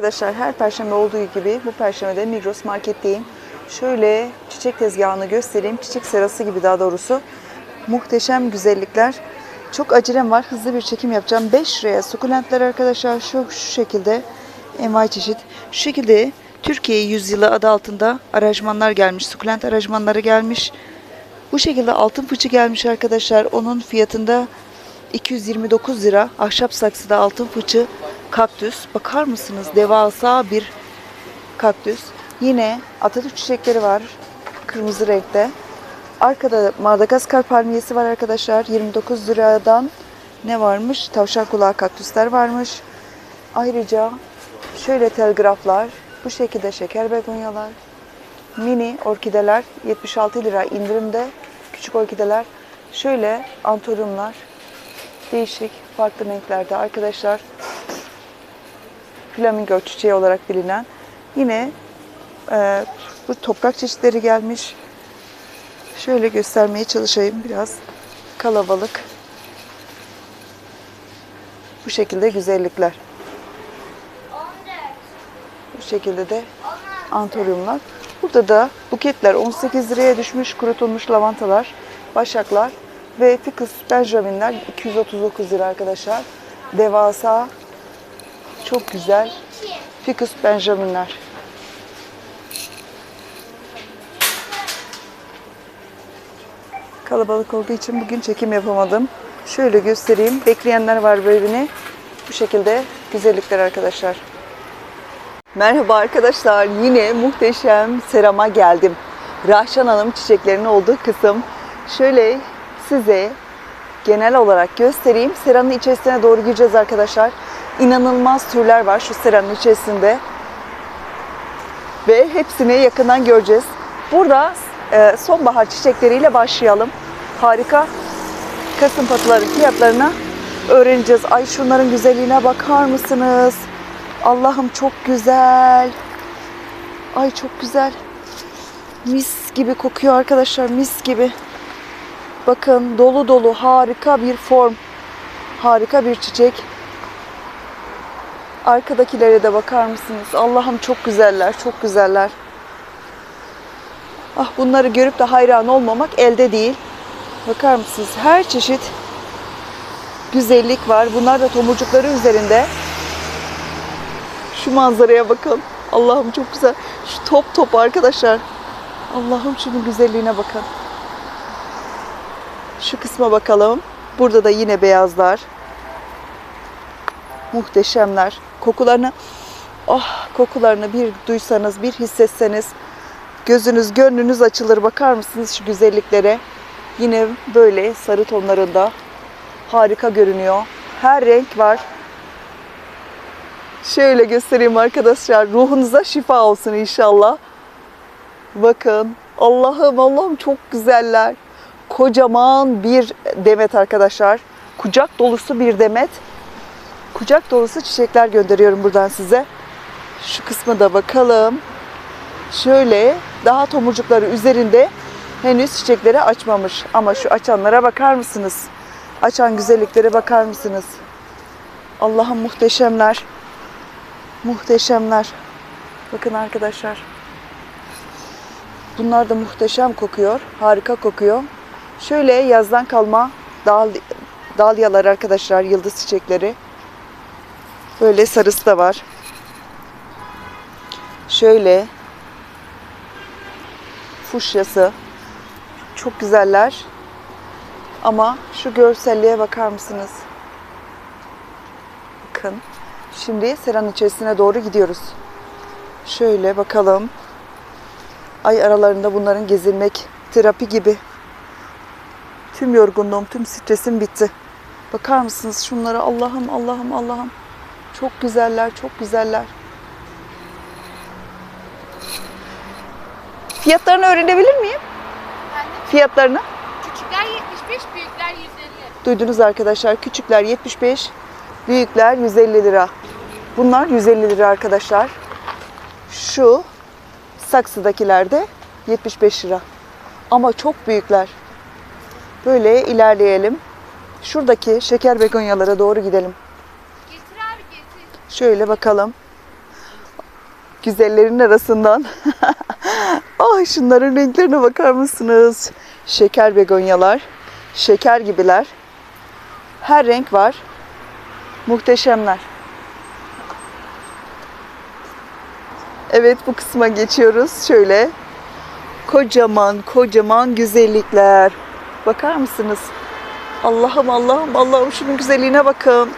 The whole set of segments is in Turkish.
Arkadaşlar her perşembe olduğu gibi bu perşembe de Migros marketteyim. Şöyle çiçek tezgahını göstereyim. Çiçek serası gibi daha doğrusu. Muhteşem güzellikler. Çok acelem var. Hızlı bir çekim yapacağım. 5 liraya sukulentler arkadaşlar. Şu, şu şekilde envai çeşit. Şu şekilde Türkiye yüzyılı adı altında aranjmanlar gelmiş. Sukulent aranjmanları gelmiş. Bu şekilde altın fıçı gelmiş arkadaşlar. Onun fiyatında 229 lira. Ahşap saksıda altın fıçı kaktüs. Bakar mısınız? Devasa bir kaktüs. Yine Atatürk çiçekleri var. Kırmızı renkte. Arkada Madagaskar palmiyesi var arkadaşlar. 29 liradan ne varmış? Tavşan kulağı kaktüsler varmış. Ayrıca şöyle telgraflar, bu şekilde şeker begonyalar, mini orkideler 76 lira indirimde. Küçük orkideler. Şöyle antoryumlar. Değişik, farklı renklerde arkadaşlar. Flamingo çiçeği olarak bilinen. Yine e, bu toprak çeşitleri gelmiş. Şöyle göstermeye çalışayım biraz. Kalabalık. Bu şekilde güzellikler. Bu şekilde de antoryumlar. Burada da buketler 18 liraya düşmüş kurutulmuş lavantalar, başaklar ve ficus benjaminler 239 lira arkadaşlar. Devasa çok güzel ficus benjaminler. Kalabalık olduğu için bugün çekim yapamadım. Şöyle göstereyim. Bekleyenler var böyle Bu şekilde güzellikler arkadaşlar. Merhaba arkadaşlar. Yine muhteşem serama geldim. Rahşan Hanım çiçeklerinin olduğu kısım. Şöyle size genel olarak göstereyim. Seranın içerisine doğru gireceğiz arkadaşlar. İnanılmaz türler var şu seranın içerisinde. Ve hepsini yakından göreceğiz. Burada e, sonbahar çiçekleriyle başlayalım. Harika kasım patıların fiyatlarını öğreneceğiz. Ay şunların güzelliğine bakar mısınız? Allah'ım çok güzel. Ay çok güzel. Mis gibi kokuyor arkadaşlar mis gibi. Bakın dolu dolu harika bir form. Harika bir çiçek. Arkadakilere de bakar mısınız? Allah'ım çok güzeller, çok güzeller. Ah bunları görüp de hayran olmamak elde değil. Bakar mısınız? Her çeşit güzellik var. Bunlar da tomurcukları üzerinde. Şu manzaraya bakın. Allah'ım çok güzel. Şu top top arkadaşlar. Allah'ım şunun güzelliğine bakın. Şu kısma bakalım. Burada da yine beyazlar. Muhteşemler. Kokularını oh kokularını bir duysanız, bir hissetseniz gözünüz, gönlünüz açılır. Bakar mısınız şu güzelliklere? Yine böyle sarı tonlarında harika görünüyor. Her renk var. Şöyle göstereyim arkadaşlar. Ruhunuza şifa olsun inşallah. Bakın. Allah'ım Allah'ım çok güzeller. Kocaman bir demet arkadaşlar. Kucak dolusu bir demet. Kucak dolusu çiçekler gönderiyorum buradan size. Şu kısmı da bakalım. Şöyle daha tomurcukları üzerinde henüz çiçekleri açmamış. Ama şu açanlara bakar mısınız? Açan güzelliklere bakar mısınız? Allah'ım muhteşemler. Muhteşemler. Bakın arkadaşlar. Bunlar da muhteşem kokuyor. Harika kokuyor. Şöyle yazdan kalma dal, dalyalar arkadaşlar. Yıldız çiçekleri. Böyle sarısı da var. Şöyle fuşyası. Çok güzeller. Ama şu görselliğe bakar mısınız? Bakın. Şimdi seranın içerisine doğru gidiyoruz. Şöyle bakalım. Ay aralarında bunların gezinmek terapi gibi. Tüm yorgunluğum, tüm stresim bitti. Bakar mısınız şunlara? Allah'ım, Allah'ım, Allah'ım. Çok güzeller, çok güzeller. Fiyatlarını öğrenebilir miyim? Efendim? Fiyatlarını? Küçükler 75, büyükler 150. Duydunuz arkadaşlar. Küçükler 75, büyükler 150 lira. Bunlar 150 lira arkadaşlar. Şu saksıdakiler de 75 lira. Ama çok büyükler. Böyle ilerleyelim. Şuradaki şeker begonyalara doğru gidelim. Getir abi getir. Şöyle bakalım. güzellerin arasından. Ay şunların renklerine bakar mısınız? Şeker begonyalar. Şeker gibiler. Her renk var. Muhteşemler. Evet bu kısma geçiyoruz. Şöyle kocaman kocaman güzellikler. Bakar mısınız? Allah'ım Allah'ım Allah'ım şunun güzelliğine bakın.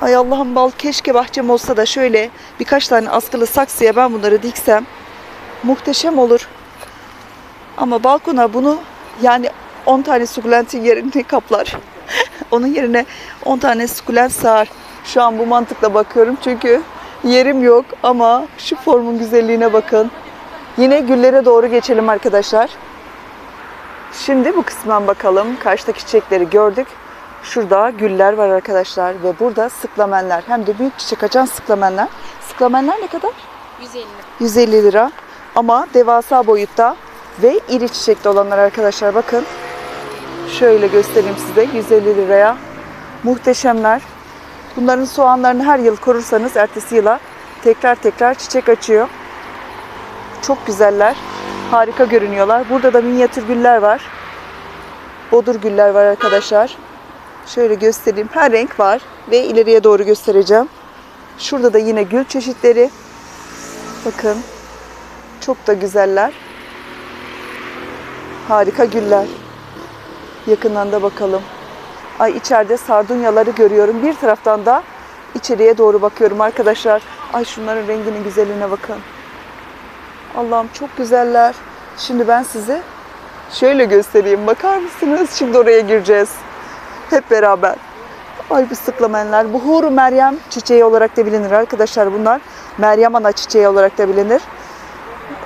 Ay Allah'ım bal keşke bahçem olsa da şöyle birkaç tane askılı saksıya ben bunları diksem muhteşem olur. Ama balkona bunu yani 10 tane sukulentin yerini kaplar. Onun yerine 10 tane sukulent sığar. Şu an bu mantıkla bakıyorum çünkü yerim yok ama şu formun güzelliğine bakın. Yine güllere doğru geçelim arkadaşlar. Şimdi bu kısmen bakalım. Karşıdaki çiçekleri gördük. Şurada güller var arkadaşlar ve burada sıklamenler. Hem de büyük çiçek açan sıklamenler. Sıklamenler ne kadar? 150. 150 lira. Ama devasa boyutta ve iri çiçekli olanlar arkadaşlar bakın. Şöyle göstereyim size 150 liraya. Muhteşemler. Bunların soğanlarını her yıl korursanız ertesi yıla tekrar tekrar çiçek açıyor. Çok güzeller. Harika görünüyorlar. Burada da minyatür güller var. Bodur güller var arkadaşlar. Şöyle göstereyim. Her renk var ve ileriye doğru göstereceğim. Şurada da yine gül çeşitleri. Bakın. Çok da güzeller. Harika güller. Yakından da bakalım. Ay içeride sardunyaları görüyorum. Bir taraftan da içeriye doğru bakıyorum arkadaşlar. Ay şunların renginin güzelliğine bakın. Allah'ım çok güzeller. Şimdi ben size şöyle göstereyim. Bakar mısınız? Şimdi oraya gireceğiz. Hep beraber. Ay bu sıklamenler. Bu huru Meryem çiçeği olarak da bilinir arkadaşlar bunlar. Meryem ana çiçeği olarak da bilinir.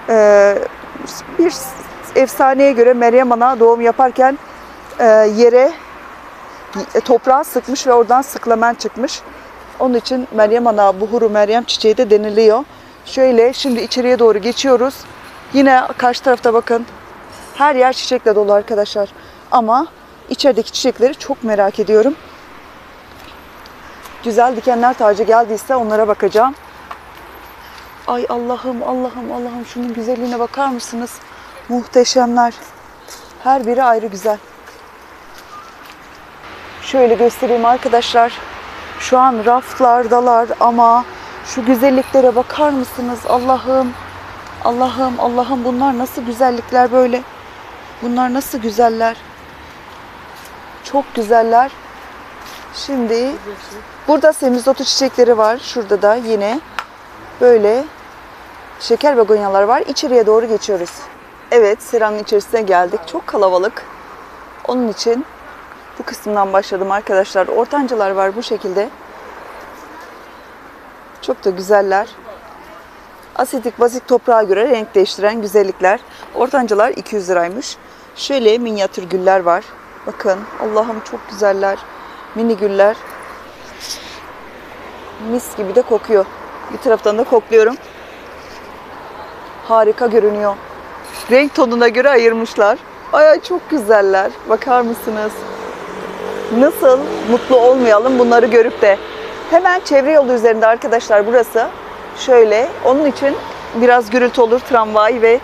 Ee, bir efsaneye göre Meryem ana doğum yaparken e, yere e, toprağa sıkmış ve oradan sıklamen çıkmış. Onun için Meryem Ana, buhuru Meryem çiçeği de deniliyor. Şöyle şimdi içeriye doğru geçiyoruz. Yine karşı tarafta bakın. Her yer çiçekle dolu arkadaşlar. Ama içerideki çiçekleri çok merak ediyorum. Güzel dikenler tacı geldiyse onlara bakacağım. Ay Allah'ım Allah'ım Allah'ım şunun güzelliğine bakar mısınız? Muhteşemler. Her biri ayrı güzel. Şöyle göstereyim arkadaşlar. Şu an raflardalar ama şu güzelliklere bakar mısınız? Allah'ım. Allah'ım Allah'ım bunlar nasıl güzellikler böyle? Bunlar nasıl güzeller? Çok güzeller. Şimdi burada semizotu çiçekleri var. Şurada da yine böyle şeker begonyalar var. İçeriye doğru geçiyoruz. Evet, sıranın içerisine geldik. Çok kalabalık. Onun için bu kısımdan başladım arkadaşlar. Ortancılar var bu şekilde. Çok da güzeller. Asitik bazik toprağa göre renk değiştiren güzellikler. Ortancılar 200 liraymış. Şöyle minyatür güller var. Bakın Allah'ım çok güzeller. Mini güller. Mis gibi de kokuyor. Bir taraftan da kokluyorum. Harika görünüyor. Renk tonuna göre ayırmışlar. Ay ay çok güzeller. Bakar mısınız? Nasıl mutlu olmayalım bunları görüp de. Hemen çevre yolu üzerinde arkadaşlar burası. Şöyle onun için biraz gürültü olur tramvay ve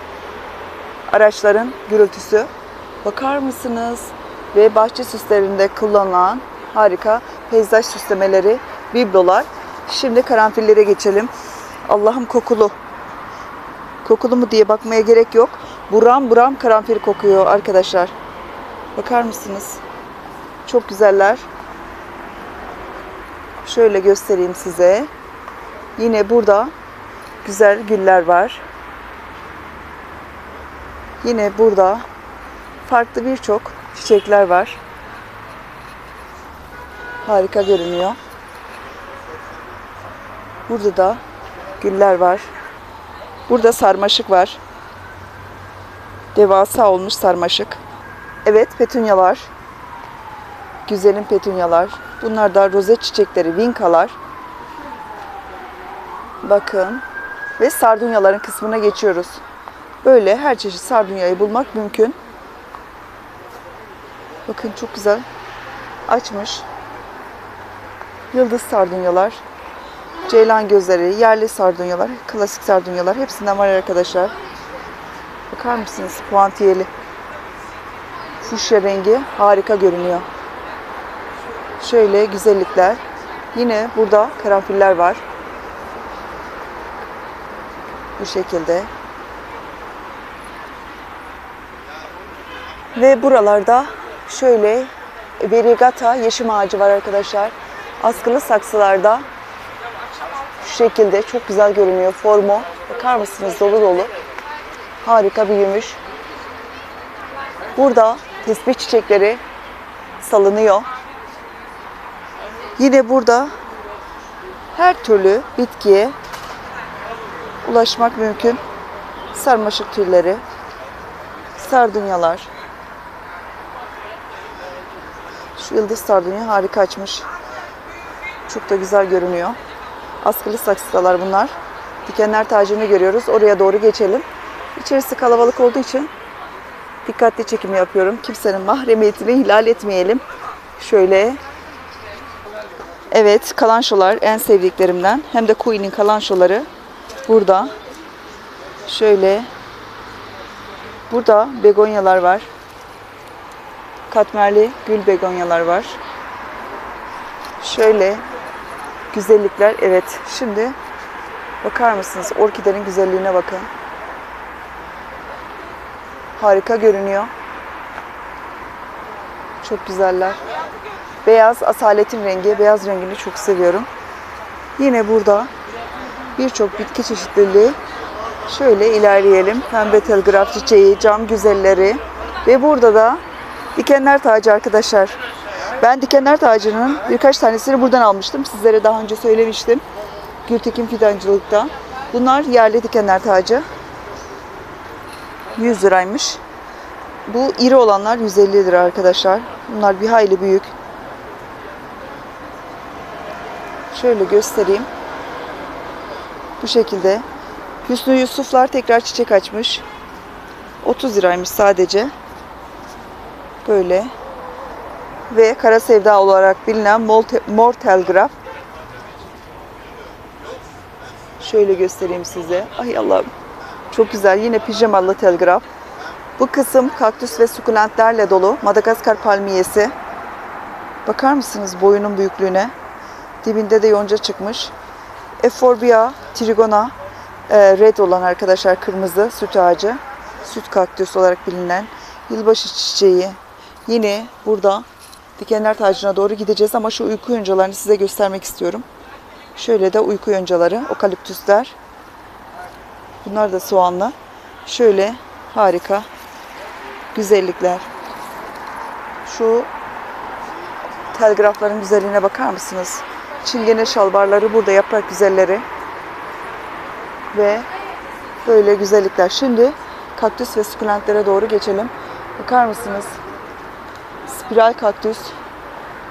araçların gürültüsü. Bakar mısınız? Ve bahçe süslerinde kullanılan harika peyzaj süslemeleri, biblolar. Şimdi karanfillere geçelim. Allah'ım kokulu. Kokulu mu diye bakmaya gerek yok. Buram buram karanfil kokuyor arkadaşlar. Bakar mısınız? Çok güzeller. Şöyle göstereyim size. Yine burada güzel güller var. Yine burada farklı birçok çiçekler var. Harika görünüyor. Burada da güller var. Burada sarmaşık var. Devasa olmuş sarmaşık. Evet petunyalar. Güzelim petunyalar. Bunlar da rozet çiçekleri, vinkalar. Bakın. Ve sardunyaların kısmına geçiyoruz. Böyle her çeşit sardunyayı bulmak mümkün. Bakın çok güzel. Açmış. Yıldız sardunyalar. Ceylan gözleri, yerli sardunyalar, klasik sardunyalar hepsinden var arkadaşlar. Bakar mısınız? Puantiyeli. Fuşya rengi harika görünüyor. Şöyle güzellikler. Yine burada karanfiller var. Bu şekilde. Ve buralarda şöyle verigata yeşim ağacı var arkadaşlar. Askılı saksılarda şu şekilde çok güzel görünüyor formu. Bakar mısınız dolu dolu. Harika büyümüş. Burada tesbih çiçekleri salınıyor. Yine burada her türlü bitkiye ulaşmak mümkün. Sarmaşık türleri, sardunyalar. Şu yıldız sardunya harika açmış. Çok da güzel görünüyor. Askılı saksıdalar bunlar. Dikenler tacını görüyoruz. Oraya doğru geçelim. İçerisi kalabalık olduğu için dikkatli çekim yapıyorum. Kimsenin mahremiyetini ihlal etmeyelim. Şöyle. Evet, kalanşolar en sevdiklerimden. Hem de Queen'in kalanşoları burada. Şöyle. Burada begonyalar var. Katmerli gül begonyalar var. Şöyle güzellikler. Evet, şimdi bakar mısınız? Orkidenin güzelliğine bakın. Harika görünüyor. Çok güzeller. Beyaz asaletin rengi. Beyaz rengini çok seviyorum. Yine burada birçok bitki çeşitliliği. Şöyle ilerleyelim. Pembe telgraf çiçeği, cam güzelleri ve burada da dikenler tacı arkadaşlar. Ben dikenler tacının birkaç tanesini buradan almıştım. Sizlere daha önce söylemiştim. Gültekin Fidancılık'ta. Bunlar yerli dikenler tacı. 100 liraymış. Bu iri olanlar 150 lira arkadaşlar. Bunlar bir hayli büyük. Şöyle göstereyim. Bu şekilde. Hüsnü Yusuflar tekrar çiçek açmış. 30 liraymış sadece. Böyle. Ve Kara Sevda olarak bilinen Mor, Telgraf. Şöyle göstereyim size. Ay Allah'ım. Çok güzel. Yine pijamalı telgraf. Bu kısım kaktüs ve sukulentlerle dolu. Madagaskar palmiyesi. Bakar mısınız boyunun büyüklüğüne? Dibinde de yonca çıkmış. Euphorbia trigona e, red olan arkadaşlar kırmızı süt ağacı. Süt kaktüs olarak bilinen yılbaşı çiçeği. Yine burada dikenler tacına doğru gideceğiz ama şu uyku yoncalarını size göstermek istiyorum. Şöyle de uyku yoncaları, okaliptüsler. Bunlar da soğanlı. Şöyle harika güzellikler. Şu telgrafların güzelliğine bakar mısınız? Çingene şalvarları burada yaprak güzelleri. Ve böyle güzellikler. Şimdi kaktüs ve sukulentlere doğru geçelim. Bakar mısınız? Spiral kaktüs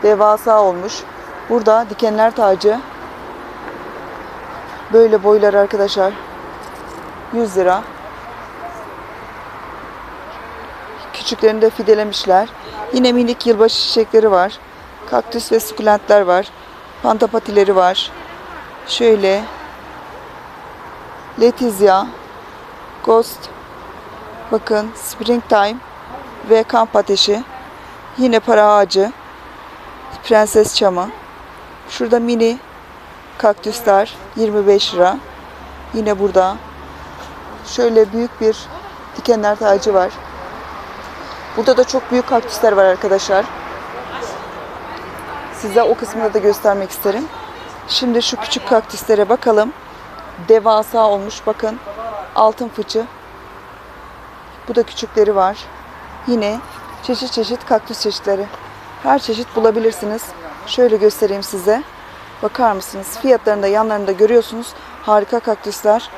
devasa olmuş. Burada dikenler tacı. Böyle boylar arkadaşlar. 100 lira. Küçüklerini de fidelemişler. Yine minik yılbaşı çiçekleri var. Kaktüs ve sukulentler var. Pantapatileri var. Şöyle. Letizia. Ghost. Bakın Springtime ve kamp ateşi. Yine para ağacı. Prenses çamı. Şurada mini kaktüsler 25 lira. Yine burada şöyle büyük bir dikenler tacı var. Burada da çok büyük kaktüsler var arkadaşlar. Size o kısmını da göstermek isterim. Şimdi şu küçük kaktüslere bakalım. Devasa olmuş bakın. Altın fıçı. Bu da küçükleri var. Yine çeşit çeşit kaktüs çeşitleri. Her çeşit bulabilirsiniz. Şöyle göstereyim size. Bakar mısınız? Fiyatlarını da yanlarında görüyorsunuz. Harika kaktüsler.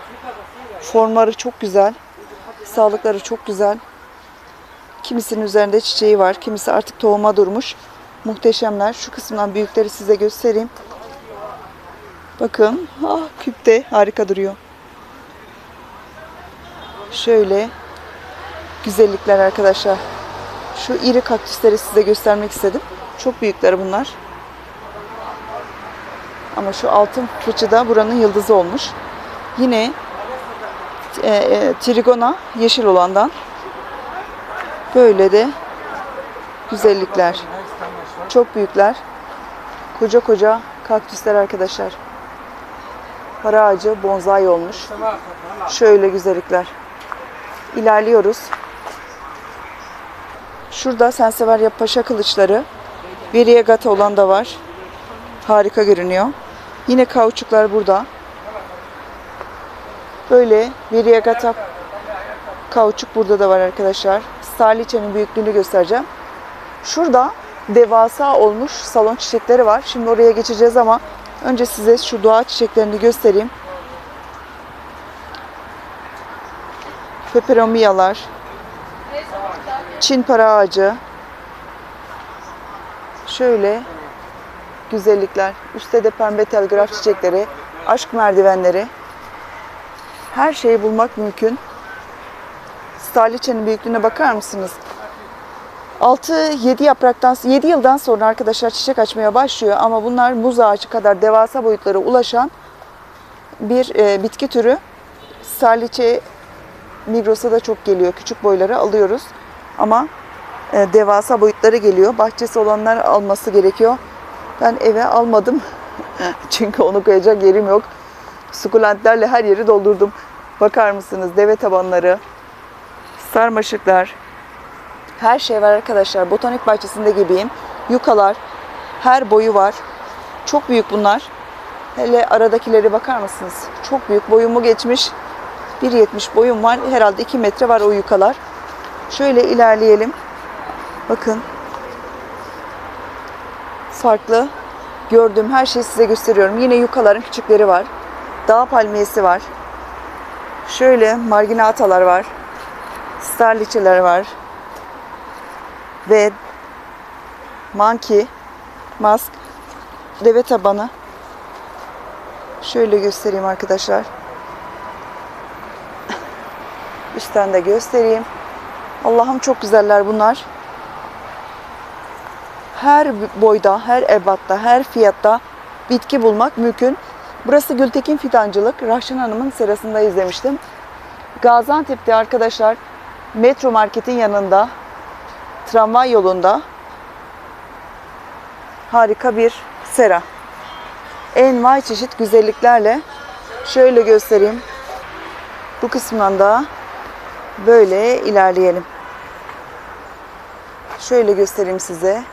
Formları çok güzel. Sağlıkları çok güzel. Kimisinin üzerinde çiçeği var. Kimisi artık tohuma durmuş. Muhteşemler. Şu kısımdan büyükleri size göstereyim. Bakın. Ah küpte harika duruyor. Şöyle güzellikler arkadaşlar. Şu iri kaktüsleri size göstermek istedim. Çok büyükler bunlar. Ama şu altın fıçı da buranın yıldızı olmuş. Yine e, e, trigona yeşil olandan böyle de güzellikler. Çok büyükler. Koca koca kaktüsler arkadaşlar. Para ağacı bonsai olmuş. Şöyle güzellikler. İlerliyoruz. Şurada Senseverya Paşa kılıçları. Variegata olan da var. Harika görünüyor. Yine kauçuklar burada. Böyle Variegata kauçuk burada da var arkadaşlar. Staliçe'nin büyüklüğünü göstereceğim. Şurada devasa olmuş salon çiçekleri var. Şimdi oraya geçeceğiz ama önce size şu doğa çiçeklerini göstereyim. Peperomiyalar, Çin para ağacı, şöyle güzellikler. Üstte de pembe telgraf çiçekleri, aşk merdivenleri. Her şeyi bulmak mümkün. Staliçe'nin büyüklüğüne bakar mısınız? 6-7 yapraktan 7 yıldan sonra arkadaşlar çiçek açmaya başlıyor ama bunlar muz ağacı kadar devasa boyutlara ulaşan bir e, bitki türü. Staliçe Migros'a da çok geliyor. Küçük boyları alıyoruz. Ama e, devasa boyutları geliyor. Bahçesi olanlar alması gerekiyor. Ben eve almadım. Çünkü onu koyacak yerim yok. Sukulentlerle her yeri doldurdum. Bakar mısınız? Deve tabanları, sarmaşıklar. Her şey var arkadaşlar. Botanik bahçesinde gibiyim. Yukalar, her boyu var. Çok büyük bunlar. Hele aradakileri bakar mısınız? Çok büyük. Boyumu geçmiş. 1.70 boyum var. Herhalde 2 metre var o yukalar. Şöyle ilerleyelim. Bakın. Farklı gördüğüm her şeyi size gösteriyorum. Yine yukaların küçükleri var. Dağ palmiyesi var. Şöyle marginatalar var. Starliçeler var. Ve monkey, mask, deve tabanı. Şöyle göstereyim arkadaşlar. Üstten de göstereyim. Allah'ım çok güzeller bunlar. Her boyda, her ebatta, her fiyatta bitki bulmak mümkün. Burası Gültekin Fidancılık. Rahşan Hanım'ın serasında izlemiştim. Gaziantep'te arkadaşlar metro marketin yanında tramvay yolunda harika bir sera. Envai çeşit güzelliklerle şöyle göstereyim. Bu kısmından da böyle ilerleyelim. Şöyle göstereyim size.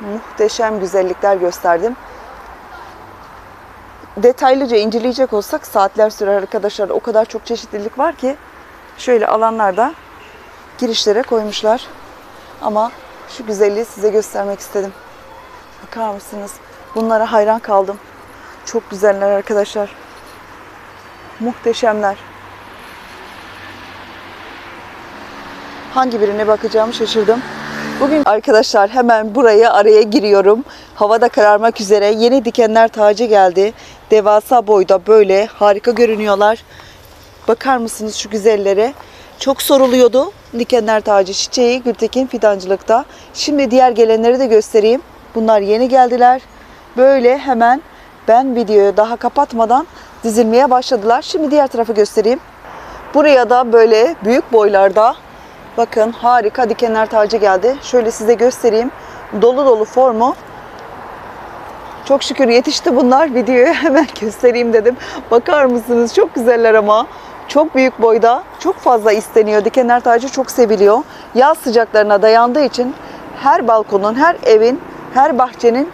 Muhteşem güzellikler gösterdim. Detaylıca inceleyecek olsak saatler sürer arkadaşlar. O kadar çok çeşitlilik var ki şöyle alanlarda girişlere koymuşlar. Ama şu güzelliği size göstermek istedim. Bakar mısınız? Bunlara hayran kaldım. Çok güzeller arkadaşlar. Muhteşemler. Hangi birine bakacağımı şaşırdım. Bugün arkadaşlar hemen buraya araya giriyorum. Havada kararmak üzere yeni dikenler tacı geldi. Devasa boyda böyle harika görünüyorlar. Bakar mısınız şu güzellere? Çok soruluyordu dikenler tacı çiçeği Gültekin Fidancılık'ta. Şimdi diğer gelenleri de göstereyim. Bunlar yeni geldiler. Böyle hemen ben videoyu daha kapatmadan dizilmeye başladılar. Şimdi diğer tarafı göstereyim. Buraya da böyle büyük boylarda bakın harika dikenler tacı geldi. Şöyle size göstereyim. Dolu dolu formu. Çok şükür yetişti bunlar. Videoyu hemen göstereyim dedim. Bakar mısınız? Çok güzeller ama. Çok büyük boyda. Çok fazla isteniyor. Dikenler tacı çok seviliyor. Yaz sıcaklarına dayandığı için her balkonun, her evin, her bahçenin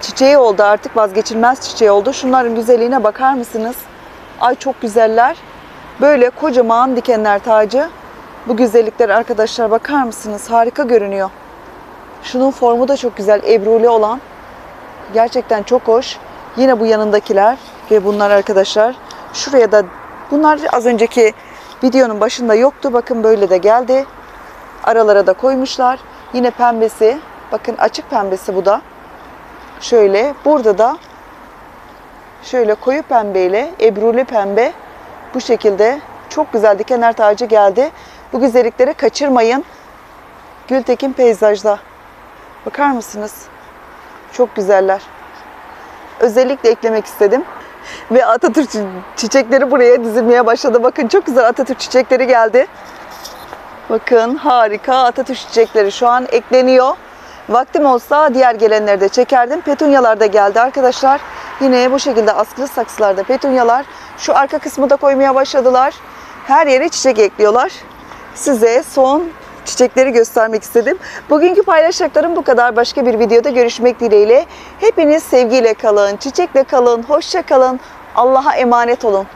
çiçeği oldu artık vazgeçilmez çiçeği oldu. Şunların güzelliğine bakar mısınız? Ay çok güzeller. Böyle kocaman dikenler tacı. Bu güzellikler arkadaşlar bakar mısınız? Harika görünüyor. Şunun formu da çok güzel. Ebruli olan. Gerçekten çok hoş. Yine bu yanındakiler ve bunlar arkadaşlar. Şuraya da bunlar az önceki videonun başında yoktu. Bakın böyle de geldi. Aralara da koymuşlar. Yine pembesi. Bakın açık pembesi bu da. Şöyle burada da şöyle koyu pembeyle ebruli pembe bu şekilde çok güzel dikenler tacı geldi. Bu güzellikleri kaçırmayın. Gültekin peyzajda. Bakar mısınız? Çok güzeller. özellikle eklemek istedim. Ve Atatürk çiçekleri buraya dizilmeye başladı. Bakın çok güzel Atatürk çiçekleri geldi. Bakın harika Atatürk çiçekleri şu an ekleniyor. Vaktim olsa diğer gelenleri de çekerdim. Petunyalar da geldi arkadaşlar. Yine bu şekilde askılı saksılarda petunyalar. Şu arka kısmı da koymaya başladılar. Her yere çiçek ekliyorlar. Size son çiçekleri göstermek istedim. Bugünkü paylaşacaklarım bu kadar. Başka bir videoda görüşmek dileğiyle. Hepiniz sevgiyle kalın, çiçekle kalın, hoşça kalın. Allah'a emanet olun.